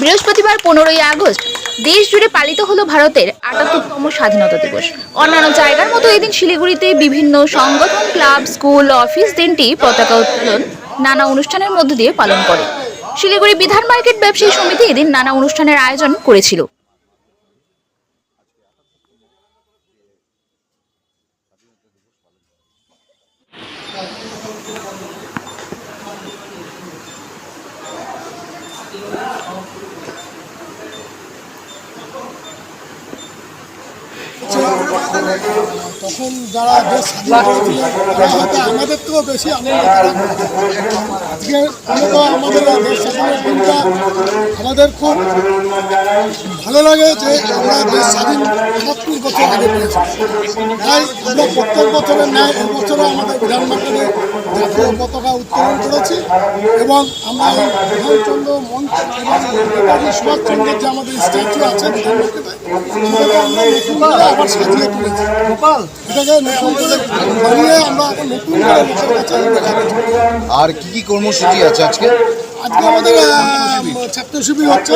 বৃহস্পতিবার পনেরোই আগস্ট, দেশ জুড়ে পালিত হলো ভারতের আটাত্তরতম স্বাধীনতা দিবস। অন্যান্য জায়গার মতো এদিন শিলিগুড়িতে বিভিন্ন সংগঠন, ক্লাব, স্কুল, অফিস দিনটি পতাকা উত্তোলন নানা অনুষ্ঠানের মধ্য দিয়ে পালন করে। শিলিগুড়ি বিধান মার্কেট ব্যবসায়ী সমিতি এদিন নানা অনুষ্ঠানের আয়োজন করেছিল। তখন যারা দেশ স্বাধীন আমাদের থেকেও বেশি আনন্দ আজকে আমাদের দেশ স্বাধীনের দিনটা খুব ভালো লাগে যে আমরা দেশ স্বাধীন একাত্তর বছর আগে পেয়েছি। তাই আমরা প্রত্যেক বছরের ন্যায় এবছরও আমাদের বিধান মার্কেটে জাতীয় পতাকা উত্তোলন করেছি এবং আমরা এই বিধানচন্দ্র মঞ্চ এবং নেতাজি সুভাষচন্দ্রের যে আমাদের স্ট্যাচু আছে সেটাকে আমরা নতুন করে আবার সাজিয়ে তুলেছি। এটাকে নতুন করে বানিয়ে আমরা এখন নতুন করে লোকের কাছে আর কি কি কর্মসূচি আছে আজকে? আজকে আমাদের ছাত্র শিবির হচ্ছে।